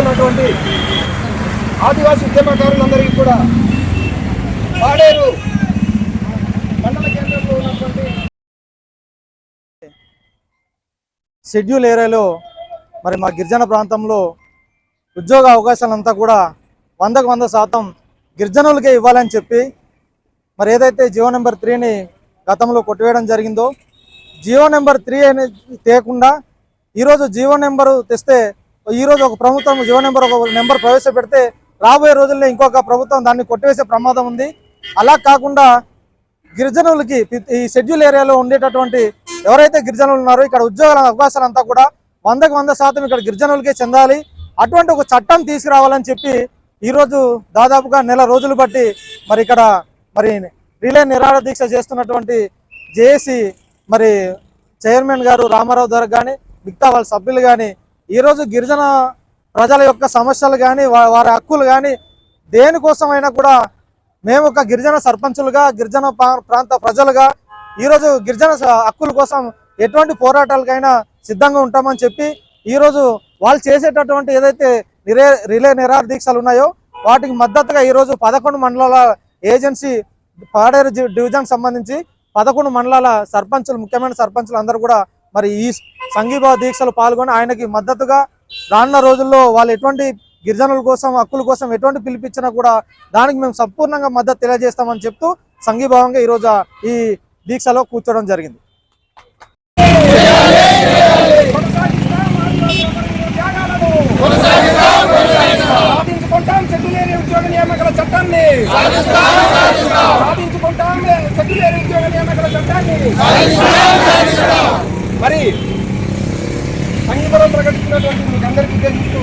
ఉన్నటువంటి ఆదివాసీ ఉద్యమకారులందరికీ కూడా పాడేరు మండల కేంద్రంలో ఉన్నటువంటి షెడ్యూల్ ఏరియాలో మరి మా గిరిజన ప్రాంతంలో ఉద్యోగ అవకాశాలంతా కూడా వందకు వంద శాతం గిరిజనులకే ఇవ్వాలని చెప్పి మరి ఏదైతే జియో నెంబర్ త్రీని గతంలో కొట్టివేయడం జరిగిందో జియో నెంబర్ త్రీ అనేది తేకుండా ఈరోజు జియో నెంబరు తెస్తే ఈరోజు ఒక ప్రభుత్వం జియో నెంబర్ ఒక నెంబర్ ప్రవేశపెడితే రాబోయే రోజుల్లో ఇంకొక ప్రభుత్వం దాన్ని కొట్టివేసే ప్రమాదం ఉంది. అలా కాకుండా గిరిజనులకి ఈ షెడ్యూల్ ఏరియాలో ఉండేటటువంటి ఎవరైతే గిరిజనులు ఉన్నారో ఇక్కడ ఉద్యోగాల అవకాశాలంతా కూడా వందకు వంద శాతం ఇక్కడ గిరిజనులకే చెందాలి. అటువంటి ఒక చట్టం తీసుకురావాలని చెప్పి ఈరోజు దాదాపుగా నెల రోజులు బట్టి మరి ఇక్కడ మరి రిలే నిరాడ దీక్ష చేస్తున్నటువంటి జేఏసీ మరి చైర్మన్ గారు రామారావు గారు కానీ మిగతా వాళ్ళ సభ్యులు కానీ ఈరోజు గిరిజన ప్రజల యొక్క సమస్యలు కానీ వారి హక్కులు కానీ దేనికోసమైనా కూడా మేము ఒక గిరిజన సర్పంచులుగా గిరిజన ప్రాంత ప్రజలుగా ఈరోజు గిరిజన హక్కుల కోసం ఎటువంటి పోరాటాలకైనా సిద్ధంగా ఉంటామని చెప్పి ఈరోజు వాళ్ళు చేసేటటువంటి ఏదైతే రిలే రిలే నిరాహార దీక్షలు ఉన్నాయో వాటికి మద్దతుగా ఈరోజు పదకొండు మండలాల ఏజెన్సీ పాడేరు జి- డివిజన్ సంబంధించి పదకొండు మండలాల సర్పంచులు ముఖ్యమైన సర్పంచులు అందరూ కూడా మరి ఈ సంఘీభావ దీక్షలు పాల్గొని ఆయనకి మద్దతుగా రానున్న రోజుల్లో వాళ్ళు ఎటువంటి గిరిజనుల కోసం హక్కుల కోసం ఎటువంటి పిలిపించినా కూడా దానికి మేము సంపూర్ణంగా మద్దతు తెలియజేస్తామని చెప్తూ సంఘీభావంగా ఈరోజు ఈ దీక్షలో కూర్చోవడం జరిగింది. సాధించుకుంటాం ఉద్యోగ నియామకాల చట్టాన్ని. సాధించుకుంటాం ఉద్యోగ నియామకాల చట్టాన్ని. మరి సంఘీభావం ప్రకటించినటువంటి మీకు అందరికీ తెలుస్తూ